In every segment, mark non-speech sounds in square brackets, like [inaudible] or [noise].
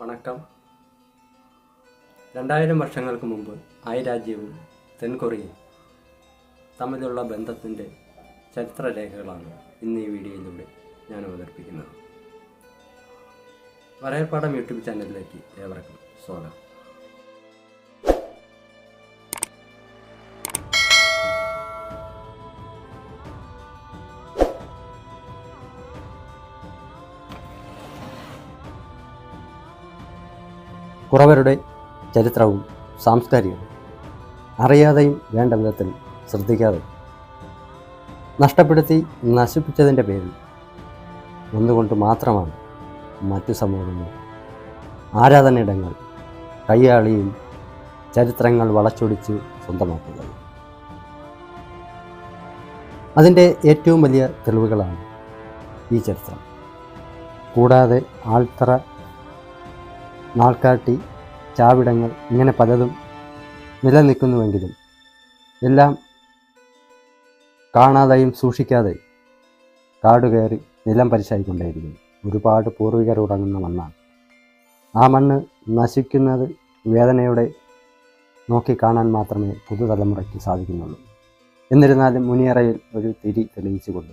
വണക്കം. രണ്ടായിരം വർഷങ്ങൾക്ക് മുമ്പ് ആയി രാജ്യവും തെൻകൊറിയയും തമ്മിലുള്ള ബന്ധത്തിന്റെ ചരിത്രരേഖകളാണ് ഇന്ന് ഈ വീഡിയോയിലൂടെ ഞാൻ അവതരിപ്പിക്കുന്നത്. വരയൽപ്പാടം യൂട്യൂബ് ചാനലിലേക്ക് ഏവർക്കും സ്വാഗതം. കുറവരുടെ ചരിത്രവും സാംസ്കാരികവും അറിയാതെയും വേണ്ട വിധത്തിൽ ശ്രദ്ധിക്കാതെ നഷ്ടപ്പെടുത്തി നശിപ്പിച്ചതിന്റെ പേരിൽ ഒന്നുകൊണ്ട് മാത്രമാണ് മറ്റു സമൂഹങ്ങൾ ആരാധനയിടങ്ങൾ കയ്യാളിയും ചരിത്രങ്ങൾ വളച്ചൊടിച്ച് സ്വന്തമാക്കുന്നത്. അതിന്റെ ഏറ്റവും വലിയ തെളിവുകളാണ് ഈ ചരിത്രം. കൂടാതെ ആൾത്തറ നാൾക്കാട്ടി ചാവിടങ്ങൾ ഇങ്ങനെ പലതും നിലനിൽക്കുന്നുവെങ്കിലും എല്ലാം കാണാതെയും സൂക്ഷിക്കാതെ കാടുകയറി നിലം പരിശായിക്കൊണ്ടേയിരിക്കുന്നു. ഒരുപാട് പൂർവികർ ഉറങ്ങുന്ന മണ്ണാണ്. ആ മണ്ണ് നശിക്കുന്നത് വേദനയോടെ നോക്കി കാണാൻ മാത്രമേ പുതുതലമുറയ്ക്ക് സാധിക്കുന്നുള്ളൂ. എന്നിരുന്നാലും മുനിയറയിൽ ഒരു തിരി തെളിയിച്ചുകൊണ്ട്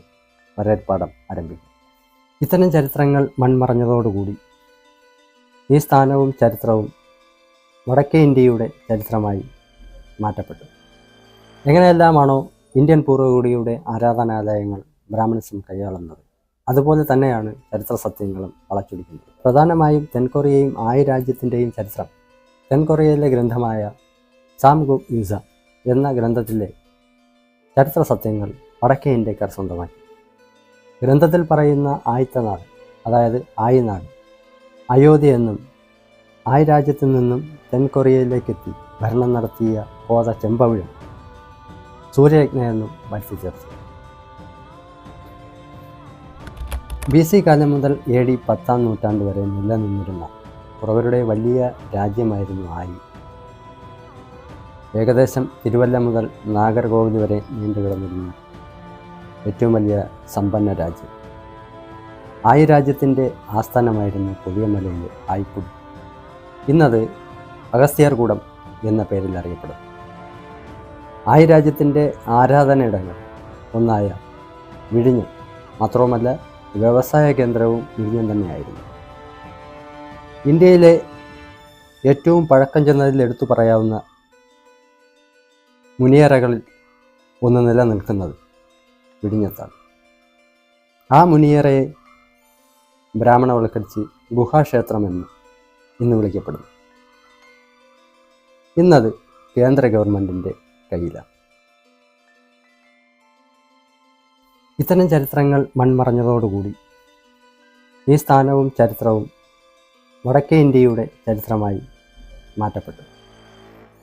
വരേൽപ്പാടം ആരംഭിക്കും ഇത്തരം ചരിത്രങ്ങൾ മൺമറഞ്ഞതോടുകൂടി ഈ സ്ഥാനവും ചരിത്രവും വടക്കേ ഇന്ത്യയുടെ ചരിത്രമായി മാറ്റപ്പെട്ടു. എങ്ങനെയെല്ലാമാണോ ഇന്ത്യൻ പൂർവകുടിയുടെ ആരാധനാലയങ്ങൾ ബ്രാഹ്മണിസം കൈയാളുന്നത് അതുപോലെ തന്നെയാണ് ചരിത്ര സത്യങ്ങളും വളച്ചൊടിക്കുന്നത്. പ്രധാനമായും തെൻകൊറിയയും ആയ രാജ്യത്തിന്റെയും ചരിത്രം തെൻകൊറിയയിലെ ഗ്രന്ഥമായ സാം ഗു യൂസ എന്ന ഗ്രന്ഥത്തിലെ ചരിത്ര സത്യങ്ങൾ വടക്കേ ഇന്ത്യക്കാർ സ്വന്തമാക്കി. ഗ്രന്ഥത്തിൽ പറയുന്ന ആയിത്തനാട് അതായത് ആയിനാട് അയോധ്യ എന്നും ആയ രാജ്യത്തു നിന്നും തെൻകൊറിയയിലേക്കെത്തി ഭരണം നടത്തിയ കോത ചെമ്പവിഴം സൂര്യയജ്ഞ എന്നും മത്സ്യ ചേർത്തു ബി സി കാലം മുതൽ എ ഡി പത്താം നൂറ്റാണ്ട് വരെ നിലനിന്നിരുന്ന കുറവരുടെ വലിയ രാജ്യമായിരുന്നു ആയി. ഏകദേശം തിരുവല്ല മുതൽ നാഗർകോവിൽ വരെ നീണ്ടുകിടന്നിരുന്ന ഏറ്റവും വലിയ സമ്പന്ന രാജ്യം. ആയി രാജ്യത്തിന്റെ ആസ്ഥാനമായിരുന്നു പുതിയമലയിലെ ആയിക്കുടി ഇന്നത് അഗസ്ത്യാർകൂടം എന്ന പേരിൽ അറിയപ്പെടും. ആയി രാജ്യത്തിന്റെ ആരാധനയിടങ്ങൾ ഒന്നായ വിഴിഞ്ഞം മാത്രവുമല്ല വ്യവസായ കേന്ദ്രവും വിഴിഞ്ഞം തന്നെയായിരുന്നു. ഇന്ത്യയിലെ ഏറ്റവും പഴക്കം ചെന്നതിൽ എടുത്തു പറയാവുന്ന മുനിയറകളിൽ ഒന്ന് നിലനിൽക്കുന്നത് വിഴിഞ്ഞത്താണ്. ആ മുനിയറയെ ബ്രാഹ്മണവൽക്കരിച്ച് ഗുഹാക്ഷേത്രമെന്ന് ഇന്ന് വിളിക്കപ്പെടുന്നു. ഇന്നത് കേന്ദ്ര ഗവൺമെന്റിന്റെ കയ്യിലാണ്. ഇത്തരം ചരിത്രങ്ങൾ മൺമറഞ്ഞതോടുകൂടി ഈ സ്ഥാനവും ചരിത്രവും വടക്കേ ഇന്ത്യയുടെ ചരിത്രമായി മാറ്റപ്പെട്ടു.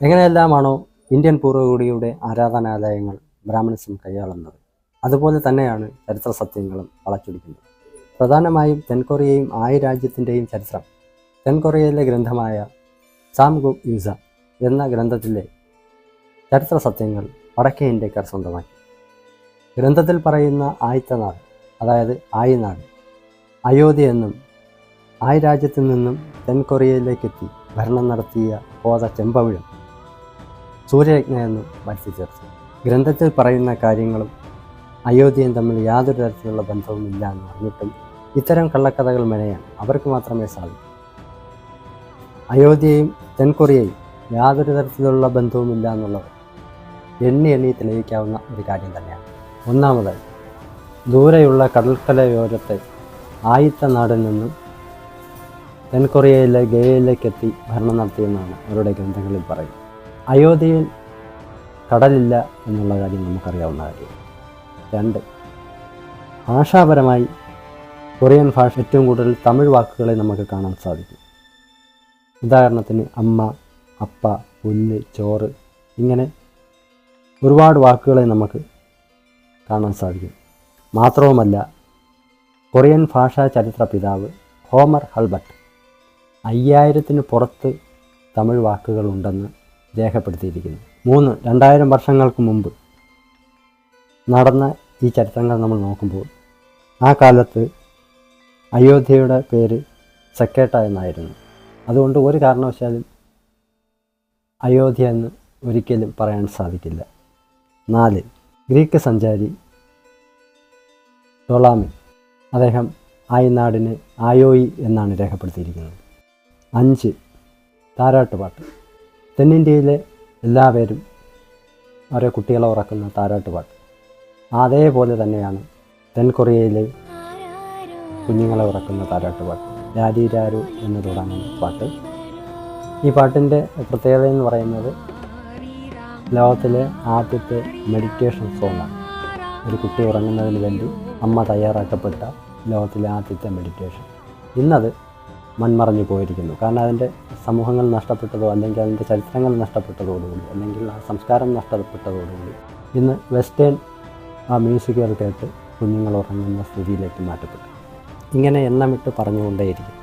എങ്ങനെയെല്ലാമാണോ ഇന്ത്യൻ പൂർവകുടിയുടെ ആരാധനാലയങ്ങൾ ബ്രാഹ്മണിസം കൈയാളുന്നത് അതുപോലെ തന്നെയാണ് ചരിത്ര സത്യങ്ങളും വളച്ചൊടിക്കുന്നത്. പ്രധാനമായും തെൻകൊറിയയും ആയ രാജ്യത്തിന്റെയും ചരിത്രം. തെൻകൊറിയയിലെ ഗ്രന്ഥമായ സാംഗു യൂസ എന്ന ഗ്രന്ഥത്തിലെ ചരിത്ര സത്യങ്ങൾ വടക്കേ ഇന്ത്യക്കാർ സ്വന്തമാക്കി. ഗ്രന്ഥത്തിൽ പറയുന്ന ആയിത്ത നാട് അതായത് ആയിനാട് അയോധ്യ എന്നും ആയ രാജ്യത്തു നിന്നും തെൻകൊറിയയിലേക്കെത്തി ഭരണം നടത്തിയ കോത ചെമ്പവിഴം സൂര്യയജ്ഞ എന്നും വരുത്തി ചേർത്തു ഗ്രന്ഥത്തിൽ പറയുന്ന കാര്യങ്ങളും അയോധ്യയും തമ്മിൽ യാതൊരു തരത്തിലുള്ള ബന്ധവും ഇല്ല എന്ന് പറഞ്ഞിട്ടും ഇത്തരം കള്ളക്കഥകൾ മെനയാൻ അവർക്ക് മാത്രമേ സാധിക്കൂ. അയോധ്യയും തെൻകൊറിയയും യാതൊരു തരത്തിലുള്ള ബന്ധവുമില്ല എന്നുള്ളത് എണ്ണി എണ്ണി തെളിയിക്കാവുന്ന ഒരു കാര്യം തന്നെയാണ്. ഒന്നാമതായി ദൂരെയുള്ള കടൽക്കലയോരത്തെ ആയിത്ത നാടിൽ നിന്നും തെൻകൊറിയയിലെ ഗയയിലേക്കെത്തി ഭരണം നടത്തിയെന്നാണ് അവരുടെ ഗ്രന്ഥങ്ങളിൽ പറയുന്നത്. അയോധ്യയിൽ കടലില്ല എന്നുള്ള കാര്യം നമുക്കറിയാവുന്ന കാര്യം രണ്ട് ഭാഷാപരമായി കൊറിയൻ ഭാഷ ഏറ്റവും കൂടുതൽ തമിഴ് വാക്കുകളെ നമുക്ക് കാണാൻ സാധിക്കും. ഉദാഹരണത്തിന് അമ്മ അപ്പ പുല്ല് ചോറ് ഇങ്ങനെ ഒരുപാട് വാക്കുകളെ നമുക്ക് കാണാൻ സാധിക്കും. മാത്രവുമല്ല കൊറിയൻ ഭാഷാ ചരിത്ര പിതാവ് ഹോമർ ഹൾബർട്ട് അയ്യായിരത്തിന് പുറത്ത് തമിഴ് വാക്കുകളുണ്ടെന്ന് രേഖപ്പെടുത്തിയിരിക്കുന്നു. മൂന്ന് രണ്ടായിരം വർഷങ്ങൾക്ക് മുമ്പ് നടന്ന ഈ ചരിത്രങ്ങൾ നമ്മൾ നോക്കുമ്പോൾ ആ കാലത്ത് അയോധ്യയുടെ പേര് സക്കേട്ട എന്നായിരുന്നു. അതുകൊണ്ട് ഒരു കാരണവശാലും അയോധ്യ എന്ന് ഒരിക്കലും പറയാൻ സാധിക്കില്ല. നാല് ഗ്രീക്ക് സഞ്ചാരി ടോളാമി അദ്ദേഹം ആയിനാടിന് ആയോയി എന്നാണ് രേഖപ്പെടുത്തിയിരിക്കുന്നത്. അഞ്ച് താരാട്ടുപാട്ട്. തെന്നിന്ത്യയിലെ എല്ലാവരും അവരെ കുട്ടികളെ ഉറക്കുന്ന താരാട്ടുപാട്ട്. അതേപോലെ തന്നെയാണ് തെൻകൊറിയയിലെ കുഞ്ഞുങ്ങളെ ഉറക്കുന്ന താരാട്ട് പാട്ട്. രാരിരാരു എന്ന് തുടങ്ങുന്ന പാട്ട്. ഈ പാട്ടിന്റെ പ്രത്യേകത എന്ന് പറയുന്നത് ലോകത്തിലെ ആദ്യത്തെ മെഡിറ്റേഷൻ സോങ്ങാണ് ഒരു കുട്ടി ഉറങ്ങുന്നതിന് വേണ്ടി അമ്മ തയ്യാറാക്കപ്പെട്ട ലോകത്തിലെ ആദ്യത്തെ മെഡിറ്റേഷൻ ഇന്നത് മൺമറഞ്ഞു പോയിരിക്കുന്നു. കാരണം അതിന്റെ സമൂഹങ്ങൾ നഷ്ടപ്പെട്ടതോ അല്ലെങ്കിൽ അതിന്റെ ചരിത്രങ്ങൾ നഷ്ടപ്പെട്ടതോടുകൂടി അല്ലെങ്കിൽ ആ സംസ്കാരം നഷ്ടപ്പെട്ടതോടുകൂടി ഇന്ന് വെസ്റ്റേൺ ആ മ്യൂസിക്കുകൾ കേട്ട് കുഞ്ഞുങ്ങൾ ഉറങ്ങുന്ന സ്ഥിതിയിലേക്ക് മാറ്റപ്പെട്ടു. ഇങ്ങനെ എണ്ണമിട്ട് പറഞ്ഞുകൊണ്ടേയിരിക്കും.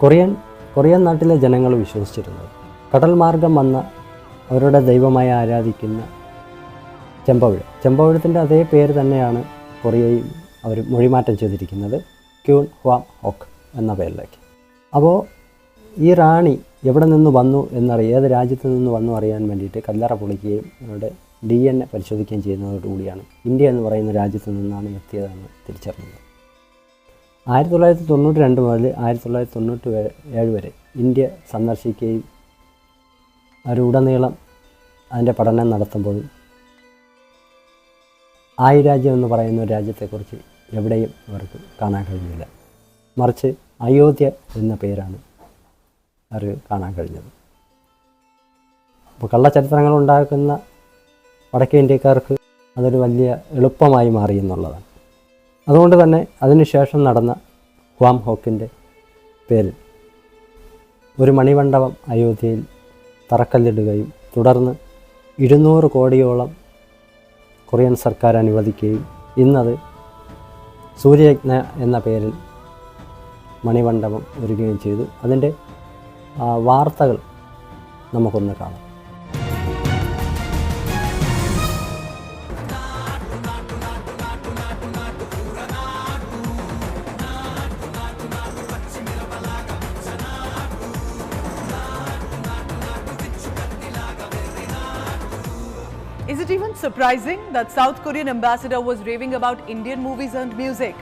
കൊറിയൻ കൊറിയൻ നാട്ടിലെ ജനങ്ങൾ വിശ്വസിച്ചിരുന്നത് കടൽ മാർഗം വന്ന അവരുടെ ദൈവമായി ആരാധിക്കുന്ന ചെമ്പവിഴ. ചെമ്പവിഴത്തിന്റെ അതേ പേര് തന്നെയാണ് കൊറിയയിൽ അവർ മൊഴിമാറ്റം ചെയ്തിരിക്കുന്നത് ക്യൂൺ ഹ്വാം ഹോക്ക് എന്ന പേരിലേക്ക്. അപ്പോൾ ഈ റാണി എവിടെ നിന്ന് വന്നു എന്നറിയാം ഏത് രാജ്യത്ത് നിന്ന് വന്നു അറിയാൻ വേണ്ടിയിട്ട് കല്ലറ പൊളിക്കുകയും അവരുടെ ഡി എൻ എ പരിശോധിക്കുകയും ചെയ്യുന്നതോടുകൂടിയാണ് ഇന്ത്യ എന്ന് പറയുന്ന രാജ്യത്ത് നിന്നാണ് എത്തിയതെന്ന് തിരിച്ചറിഞ്ഞത്. ആയിരത്തി തൊള്ളായിരത്തി തൊണ്ണൂറ്റി രണ്ട് മുതൽ ആയിരത്തി തൊള്ളായിരത്തി തൊണ്ണൂറ്റി ഏഴ് വരെ ഇന്ത്യ സന്ദർശിക്കുകയും അവരുടനീളം അതിന്റെ പഠനം നടത്തുമ്പോൾ ആയി രാജ്യം എന്ന് പറയുന്ന ഒരു രാജ്യത്തെക്കുറിച്ച് എവിടെയും അവർക്ക് കാണാൻ കഴിഞ്ഞില്ല. മറിച്ച് അയോധ്യ എന്ന പേരാണ് അവർ കാണാൻ കഴിഞ്ഞത്. അപ്പോൾ കള്ളചരിത്രങ്ങൾ ഉണ്ടാക്കുന്ന വടക്കേ ഇന്ത്യക്കാർക്ക് അതൊരു വലിയ എളുപ്പമായി മാറി എന്നുള്ളതാണ്. അതുകൊണ്ട് തന്നെ അതിനുശേഷം നടന്ന ഹ്വാം ഹോക്കിന്റെ പേരിൽ ഒരു മണിമണ്ഡപം അയോധ്യയിൽ തറക്കല്ലിടുകയും തുടർന്ന് ഇരുന്നൂറ് കോടിയോളം കൊറിയൻ സർക്കാർ അനുവദിക്കുകയും ഇന്നത് സൂര്യയജ്ഞ എന്ന പേരിൽ മണിമണ്ഡപം ഒരുക്കുകയും ചെയ്തു. അതിന്റെ വാർത്തകൾ നമുക്കൊന്ന് കാണാം. Is it even surprising that South Korean ambassador was raving about Indian movies and music?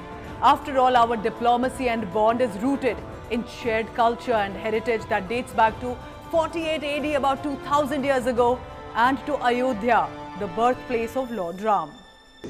After all, our diplomacy and bond is rooted in shared culture and heritage that dates back to 48 AD, about 2000 years ago, and to Ayodhya, the birthplace of Lord Ram.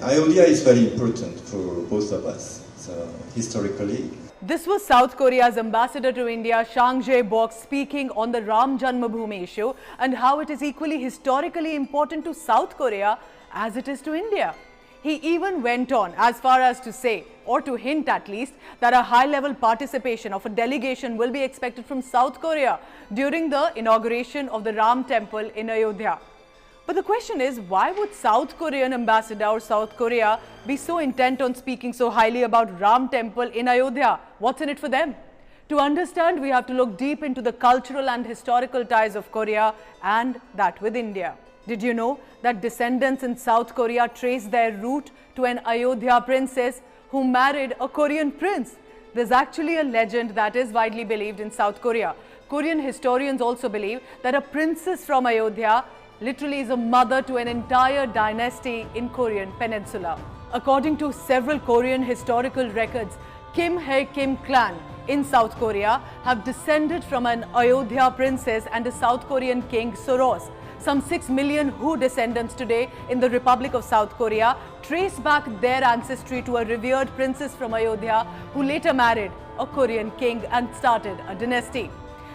Ayodhya is very important for both of us. So historically, This was South Korea's ambassador to India, Shang Jae-bok, speaking on the Ram Janmabhoomi issue and how it is equally historically important to South Korea as it is to India. He even went on as far as to say, or to hint at least, that a high-level participation of a delegation will be expected from South Korea during the inauguration of the Ram temple in Ayodhya. But the question is, why would South Korean ambassador or South Korea be so intent on speaking so highly about Ram temple in Ayodhya? What's in it for them? To understand, we have to look deep into the cultural and historical ties of Korea and that with India. Did you know that descendants in South Korea trace their root to an Ayodhya princess who married a Korean prince? There's actually a legend that is widely believed in South Korea. Korean historians also believe that a princess from Ayodhya literally is a mother to an entire dynasty in Korean peninsula. According to several Korean historical records, Kim Hae Kim clan in South Korea have descended from an Ayodhya princess and a South Korean king Soros. Some 6 million Hu descendants today in the Republic of South Korea trace back their ancestry to a revered princess from Ayodhya who later married a Korean king and started a dynasty.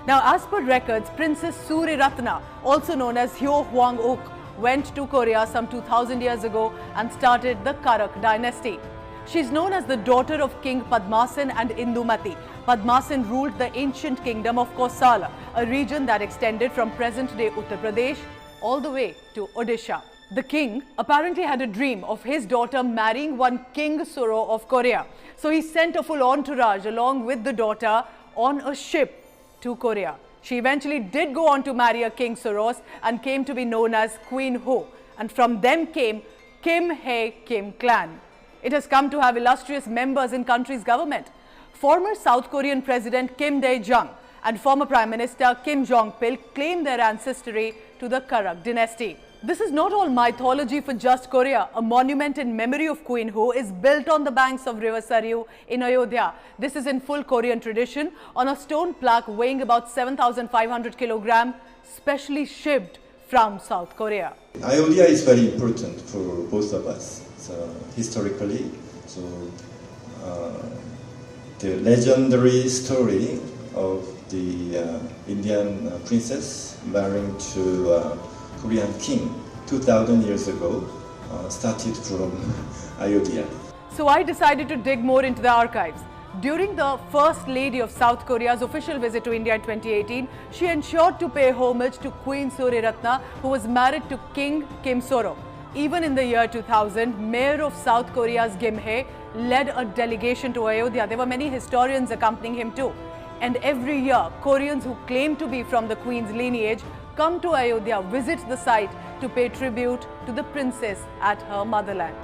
Now, as per records, Princess Suri Ratna, also known as Hyo Hwang Ok, went to Korea some 2000 years ago and started the Karak dynasty. She is known as the daughter of King Padmasan and Indumati. Padmasan ruled the ancient kingdom of Kosala, a region that extended from present-day Uttar Pradesh all the way to Odisha. The king apparently had a dream of his daughter marrying one King Suro of Korea. So he sent a full entourage along with the daughter on a ship to Korea. She eventually did go on to marry a King Soros and came to be known as Queen Ho. And from them came Kim Hae Kim clan. It has come to have illustrious members in country's government. Former South Korean President Kim Dae-jung and former Prime Minister Kim Jong Pil claim their ancestry to the Karak dynasty. This is not all mythology for just Korea. A monument in memory of Queen Ho is built on the banks of River Saryu in Ayodhya. This is in full Korean tradition on a stone plaque weighing about 7,500 kilogram, specially shipped from South Korea. Ayodhya is very important for both of us. So historically, so uh, the legendary story of the uh, Indian uh, princess marrying to uh, Korean king 2000 years ago uh, started from [laughs] Ayodhya. So I decided to dig more into the archives. During the First Lady of South Korea's official visit to India in 2018, she ensured to pay homage to Queen Suryaratna, who was married to King Kim Soro. Even in the year 2000, Mayor of South Korea's Gimhae led a delegation to Ayodhya. There were many historians accompanying him too. And every year, Koreans who claim to be from the Queen's lineage come to Ayodhya, visit the site to pay tribute to the princess at her motherland.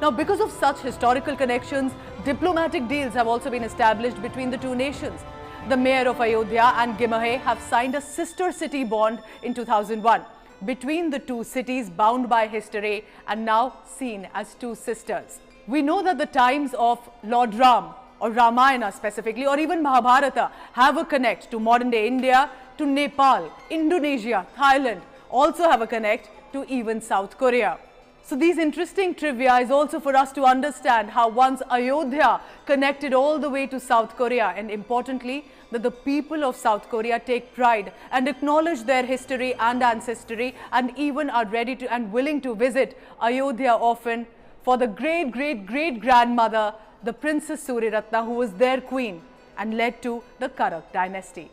Now, because of such historical connections, diplomatic deals have also been established between the two nations. The mayor of Ayodhya and Gimahe have signed a sister city bond in 2001 between the two cities bound by history and now seen as two sisters. We know that the times of Lord Ram or Ramayana specifically, or even Mahabharata, have a connect to modern day India, to Nepal, Indonesia, Thailand, also have a connect to even South Korea. So, these interesting trivia is also for us to understand how once Ayodhya connected all the way to South Korea, and importantly, that the people of South Korea take pride and acknowledge their history and ancestry, and even are ready to and willing to visit Ayodhya often for the great great great grandmother, the Princess Suryaratna, who was their queen and led to the Karak dynasty.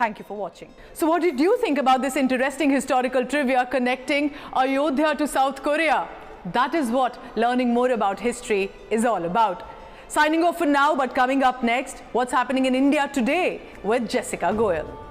Thank you for watching. So, what did you think about this interesting historical trivia connecting Ayodhya to South Korea? That is what learning more about history is all about. Signing off for now, but coming up next, what's happening in India today with Jessica Goyal.